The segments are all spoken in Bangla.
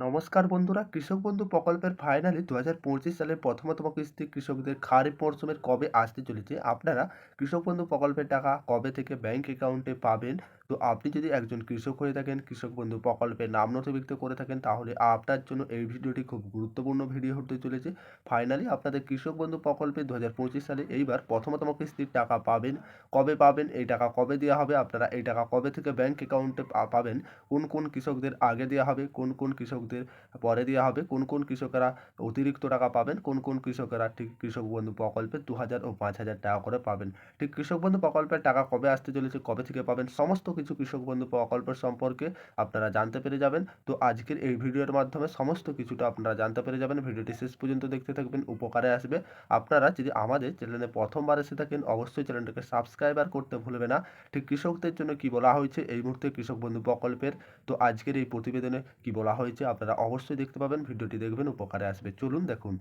নমস্কার বন্ধুরা, কৃষক বন্ধু প্রকল্পের ফাইনালি দু হাজার পঁচিশ সালের প্রথমতম কিস্তি কৃষকদের খারিফ মরশুমের কবে আসতে চলেছে? আপনারা কৃষক বন্ধু প্রকল্পের টাকা কবে থেকে ব্যাংক অ্যাকাউন্টে পাবেন? তো আপনি যদি একজন কৃষক হয়ে থাকেন, কৃষক বন্ধু প্রকল্পে নাম নথিভুক্ত করে থাকেন, তাহলে আপনার জন্য এই ভিডিওটি খুব গুরুত্বপূর্ণ ভিডিও হতে চলেছে। ফাইনালি আপনাদের কৃষক বন্ধু প্রকল্পে দু হাজার পঁচিশ সালে এইবার প্রথমতম কিস্তির টাকা পাবেন। কবে পাবেন? এই টাকা কবে দেওয়া হবে? আপনারা এই টাকা কবে থেকে ব্যাংক অ্যাকাউন্টে পাবেন? কোন কোন কৃষকদের আগে দেওয়া হবে? কোন কোন কৃষকদের পরে দেওয়া হবে? কোন কোন কৃষকেরা অতিরিক্ত টাকা পাবেন? কোন কোন কৃষকেরা ঠিক কৃষক বন্ধু প্রকল্পে দু হাজার ও পাঁচ হাজার টাকা করে পাবেন। ঠিক কৃষক বন্ধু প্রকল্পের টাকা কবে আসতে চলেছে? কবে থেকে পাবেন? সমস্ত কিছু কৃষক বন্ধু প্রকল্পের সম্পর্কে আপনারা জানতে পেরে যাবেন। তো আজকের এই ভিডিওর মাধ্যমে সমস্ত কিছুটা আপনারা জানতে পেরে যাবেন। ভিডিওটি শেষ পর্যন্ত দেখতে থাকবেন, উপকারে আসবে। আপনারা যদি আমাদের চ্যানেলে প্রথমবার এসে থাকেন, অবশ্যই চ্যানেলটাকে সাবস্ক্রাইবার করতে ভুলবে না। ঠিক কৃষকদের জন্য কি বলা হয়েছে এই মুহূর্তে কৃষক বন্ধু প্রকল্পের? তো আজকের এই প্রতিবেদনে কি বলা হয়েছে আপনারা অবশ্যই দেখতে পাবেন, ভিডিওটি দেখবেন, উপকারে আসবে। চলুন দেখুন।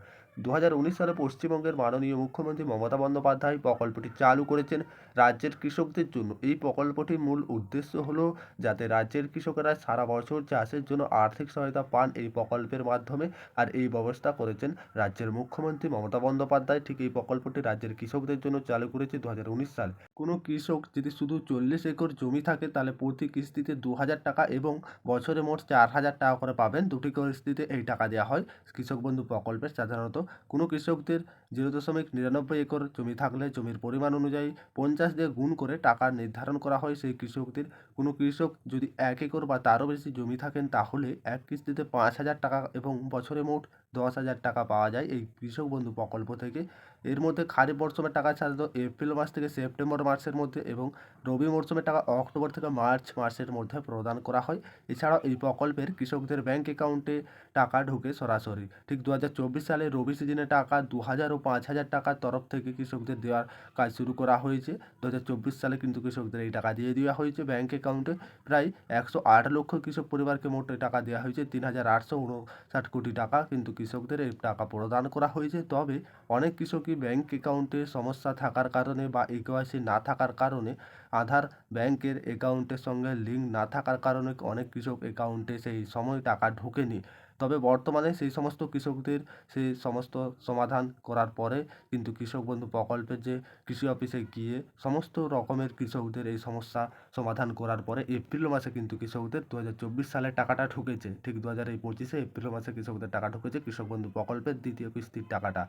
দু হাজার উনিশ সালে পশ্চিমবঙ্গের মাননীয় মুখ্যমন্ত্রী মমতা বন্দ্যোপাধ্যায় প্রকল্পটি চালু করেছেন। রাজ্যের কৃষকদের জন্য এই প্রকল্পটির মূল উদ্দেশ্য হলো যাতে রাজ্যের কৃষকেরা সারা বছর চাষের জন্য আর্থিক সহায়তা পান এই প্রকল্পের মাধ্যমে। আর এই ব্যবস্থা করেছেন রাজ্যের মুখ্যমন্ত্রী মমতা বন্দ্যোপাধ্যায়। ঠিক এই প্রকল্পটি রাজ্যের কৃষকদের জন্য চালু করেছে দু হাজার উনিশ সালে। কোনো কৃষক যদি শুধু চল্লিশ একর জমি থাকে, তাহলে প্রতি কিস্তিতে দু হাজার টাকা এবং বছরে মোট চার হাজার টাকা করে পাবেন। দুটি কিস্তিতে এই টাকা দেওয়া হয় কৃষক বন্ধু প্রকল্পের সাধারণত কোনো কৃষকদের জিরো দশমিক নিরানব্বই একর জমি থাকলে জমির পরিমাণ অনুযায়ী পঞ্চাশ দিয়ে গুণ করে টাকা নির্ধারণ করা হয়। সেই কৃষকদের কোনো কৃষক যদি এক একর বা তারও বেশি জমি থাকেন, তাহলে এক কিস্তিতে পাঁচ হাজার টাকা এবং বছরে মোট দশ হাজার টাকা পাওয়া যায়। এই কৃষক বন্ধু প্রকল্প থেকে এর মধ্যে খারিফ মরশুমের টাকা সাধারণত এপ্রিল মাস থেকে সেপ্টেম্বর মাসের মধ্যে এবং রবি মরশুমের টাকা অক্টোবর থেকে মার্চ মাসের মধ্যে প্রদান করা হয়। এছাড়াও এই প্রকল্পের কৃষকদের ব্যাংক অ্যাকাউন্টে টাকা ঢোকে সরাসরি। ঠিক দু হাজার চব্বিশ সালে রবি সিজনে টাকা দু হাজার ও পাঁচ হাজার টাকার তরফ থেকে কৃষকদের দেওয়ার কাজ শুরু করা হয়েছে। দু হাজার চব্বিশ সালে কিন্তু কৃষকদের এই টাকা দিয়ে দেওয়া হয়েছে। ব্যাংক অ্যাকাউন্টে প্রায় একশো আট লক্ষ কৃষক পরিবারকে মোট টাকা দেওয়া হয়েছে। তিন হাজার আটশো উনষাট কোটি টাকা কিন্তু কৃষকদের এই টাকা প্রদান করা হয়েছে। তবে অনেক কৃষকই ব্যাংক অ্যাকাউন্টে সমস্যা থাকার কারণে বা ইকেওয়াইসি না থাকার কারণে আধার ব্যাংকের অ্যাকাউন্টের সঙ্গে লিঙ্ক না থাকার কারণে অনেক কৃষক অ্যাকাউন্টে সেই সময় টাকা ঢোকেনি। তবে বর্তমানে সেই সমস্ত কৃষকদের সেই সমস্ত সমাধান করার পরে কিন্তু কৃষক বন্ধু প্রকল্পের যে কৃষি অফিসে গিয়ে সমস্ত রকমের কৃষকদের এই সমস্যা সমাধান করার পরে এপ্রিল মাসে কিন্তু কৃষকদের দু হাজার চব্বিশ সালে টাকাটা ঢুকেছে। ঠিক দু হাজার পঁচিশে এপ্রিল মাসে কৃষকদের টাকা ঢুকেছে কৃষক বন্ধু প্রকল্পের দ্বিতীয় কিস্তির টাকাটা।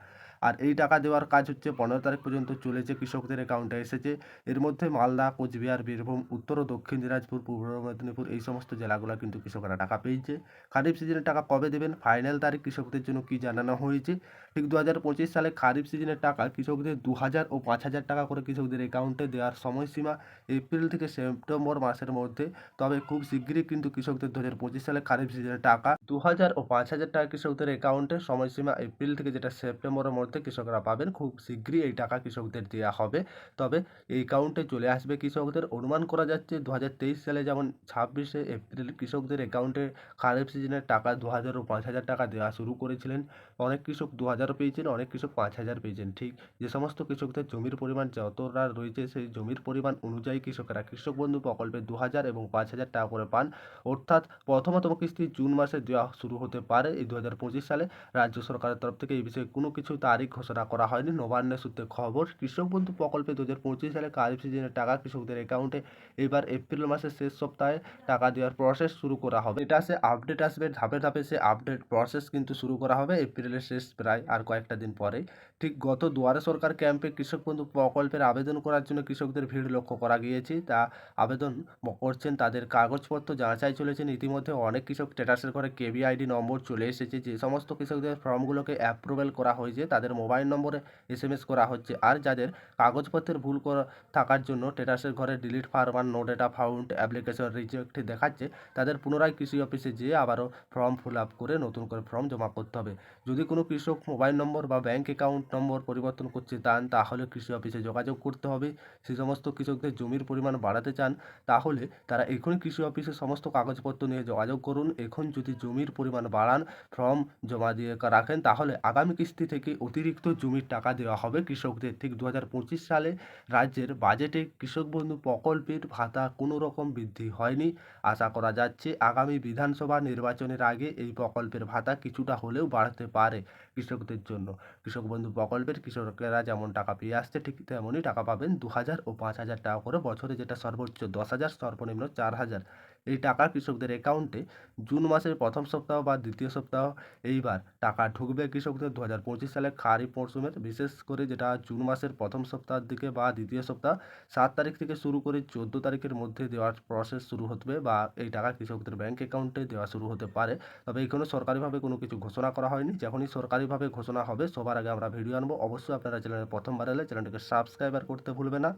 আর এই টাকা দেওয়ার কাজ হচ্ছে পনেরো তারিখ পর্যন্ত চলেছে কৃষকদের অ্যাকাউন্টে এসেছে। এর মধ্যে মালদা, কোচবিহার, বীরভূম, উত্তর ও দক্ষিণ দিনাজপুর, পূর্ব মেদিনীপুর এই সমস্ত জেলাগুলো কিন্তু কৃষকরা টাকা পেয়েছে। খারিফ সিজনের টাকা দেবেন? ফাইনাল তারিখ কৃষকদের জন্য কি জানানো হয়েছে? ঠিক দু হাজার পঁচিশ সালে খারিফ সিজনের টাকা কৃষকদের দু হাজার ও পাঁচ হাজার টাকা করে কৃষকদের অ্যাকাউন্টে দেওয়ার সময়সীমা এপ্রিল থেকে সেপ্টেম্বর মাসের মধ্যে। তবে খুব শীঘ্রই কিন্তু কৃষকদের দু হাজার পঁচিশ সালে খারিফ সিজনের টাকা দু হাজার ও পাঁচ হাজার টাকা কৃষকদের অ্যাকাউন্টে সময়সীমা এপ্রিল থেকে যেটা সেপ্টেম্বরের মধ্যে কৃষকরা পাবেন। খুব শীঘ্রই এই টাকা কৃষকদের দেওয়া হবে। তবে এই অ্যাকাউন্টে চলে আসবে কৃষকদের। অনুমান করা যাচ্ছে দু হাজার তেইশ সালে যেমন ছাব্বিশে এপ্রিল কৃষকদের অ্যাকাউন্টে খারিফ সিজনের টাকা দু হাজার হাজার ও পাঁচ হাজার টাকা দেওয়া শুরু করেছিলেন। অনেক কৃষক দু হাজারও পেয়েছেন, অনেক কৃষক পাঁচ হাজার পেয়েছেন। ঠিক যে সমস্ত কৃষকদের জমির পরিমাণ যতটা রয়েছে, সেই জমির পরিমাণ অনুযায়ী কৃষকেরা কৃষক বন্ধু প্রকল্পে দু হাজার এবং পাঁচ হাজার টাকা করে পান। অর্থাৎ প্রথমতম কিস্তি জুন মাসে দেওয়া শুরু হতে পারে এই দু হাজার পঁচিশ সালে। রাজ্য সরকারের তরফ থেকে এই বিষয়ে কোনো কিছু তারিখ ঘোষণা করা হয়নি। নবান্নের সূত্রে খবর, কৃষক বন্ধু প্রকল্পে দু হাজার পঁচিশ সালে খারিফ সিজনের টাকা কৃষকদের অ্যাকাউন্টে এবার এপ্রিল মাসের শেষ সপ্তাহে টাকা দেওয়ার প্রসেস শুরু করা হবে। এটা সে আপডেট আসবে, ধাপে ধাপে সে আপডেট প্রসেস কিন্তু শুরু করা হবে এপ্রিলের শেষ প্রায় আর কয়েকটা দিন পরেই। ঠিক গত দুয়ারে সরকার ক্যাম্পে কৃষক বন্ধু প্রকল্পের আবেদন করার জন্য কৃষকদের ভিড় লক্ষ্য করা গিয়েছে। তা আবেদন করছেন তাদের কাগজপত্র যাচাই চলেছেন ইতিমধ্যে অনেক কৃষক স্ট্যাটাসের ঘরে কেবি আইডি নম্বর চলে এসেছে। যে সমস্ত কৃষকদের ফর্মগুলোকে অ্যাপ্রুভেল করা হয়েছে, তাদের মোবাইল নম্বরে এস এম এস করা হচ্ছে আর যাদের কাগজপত্রের ভুল করা থাকার জন্য স্ট্যাটাসের ঘরে delete farmer no data found application reject দেখাচ্ছে, তাদের পুনরায় কৃষি অফিসে যেয়ে আবারও ফর্ম ফিল আপ করে নতুন করে ফর্ম জমা করতে হবে। যদি কোনো কৃষক মোবাইল নম্বর বা ব্যাংক অ্যাকাউন্ট নম্বর পরিবর্তন করতে চান, তাহলে কৃষি অফিসে যোগাযোগ করতে হবে। সেই সমস্ত কৃষকদের জমির পরিমাণ বাড়াতে চান, তাহলে তারা এখনই কৃষি অফিসে সমস্ত কাগজপত্র নিয়ে যোগাযোগ করুন। এখন যদি জমির পরিমাণ বাড়ান ফর্ম জমা দিয়ে রাখেন, তাহলে আগামী কিস্তি থেকে অতিরিক্ত জমির টাকা দেওয়া হবে কৃষকদের। ঠিক দু হাজার পঁচিশ সালে রাজ্যের বাজেটে কৃষক বন্ধু প্রকল্পের ভাতা কোনো রকম বৃদ্ধি হয়নি। আশা করা যাচ্ছে আগামী বিধানসভা নির্বাচনের আগে এই প্রকল্পের ভাতা কিছুটা হলেও বাড়তে পারে কৃষকদের জন্য। কৃষক বন্ধু প্রকল্পের কৃষকেরা যেমন টাকা পেয়ে আসছে, ঠিক তেমনই টাকা পাবেন দু হাজার ও পাঁচ হাজার টাকা করে বছরে, যেটা সর্বোচ্চ দশ হাজার, সর্বনিম্ন চার হাজার। এই টাকা কৃষকদের অ্যাকাউন্টে জুন মাসের প্রথম সপ্তাহ বা দ্বিতীয় সপ্তাহ এইবার টাকা ঢুকবে কৃষকদের দু হাজার পঁচিশ সালে খারিফ মরশুমের বিশেষ করে যেটা জুন মাসের প্রথম সপ্তাহের দিকে বা দ্বিতীয় সপ্তাহ, সাত তারিখ থেকে শুরু করে চোদ্দ তারিখের মধ্যে দেওয়ার প্রসেস শুরু হতে বা এই টাকা কৃষকদের ব্যাঙ্ক অ্যাকাউন্টে দেওয়া শুরু হতে পারে। তবে এখনও সরকারিভাবে কোনো কিছু ঘোষণা করা হয়নি। যখনই সরকারিভাবে ঘোষণা হবে, সবার আগে আমরা ভিডিও আনব। অবশ্যই আপনারা চ্যানেলে প্রথমবার এলে চ্যানেলটিকে সাবস্ক্রাইবার করতে ভুলবে না।